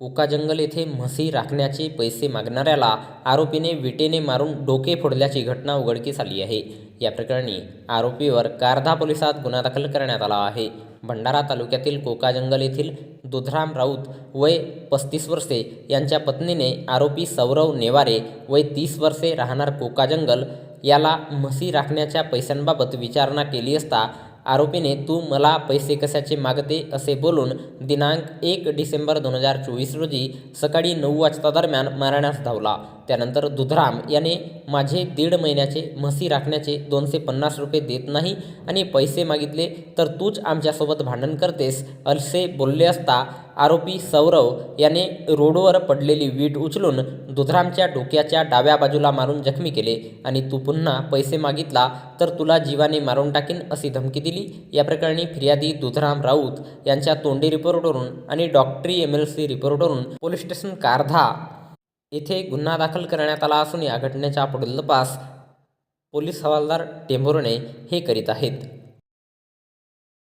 Coca जंगल येथे म्हशी राखण्याचे पैसे मागणाऱ्याला आरोपीने विटेने मारून डोके फोडल्याची घटना उघडकीस आली आहे. या प्रकरणी आरोपीवर कारधा पोलिसात गुन्हा दाखल करण्यात आला आहे. भंडारा तालुक्यातील कोका जंगल येथील दुधराम राऊत वय पस्तीस वर्षे यांच्या पत्नीने आरोपी सौरव नेवारे वय तीस वर्षे राहणार कोका जंगल याला म्हशी राखण्याच्या पैशांबाबत विचारणा केली असता आरोपीने तू मला पैसे कशाचे मागते? असे बोलून दिनांक एक डिसेंबर दोन हजार चोवीस रोजी सकाळी नऊ वाजता दरम्यान मारण्यास धावला. त्यानंतर दुधराम याने माझे दीड महिन्याचे म्हसी राखण्याचे दोनशे पन्नास रुपये देत नाही आणि पैसे मागितले तर तूच आमच्यासोबत भांडण करतेस असे बोलले असता आरोपी सौरव याने रोडवर पडलेली वीट उचलून दुधरामच्या डोक्याच्या डाव्या बाजूला मारून जखमी केले आणि तू पुन्हा पैसे मागितला तर तुला जीवाने मारून टाकीन अशी धमकी दिली. या प्रकरणी फिर्यादी दुधराम राऊत यांच्या तोंडी रिपोर्टवरून आणि डॉक्टरी एम एल सी रिपोर्टवरून पोलीस स्टेशन कारधा. येथे गुन्हा दाखल करण्यात आला असून या घटनेचा पुढील तपास पोलीस हवालदार टेंभुर्णे हे करीत आहेत.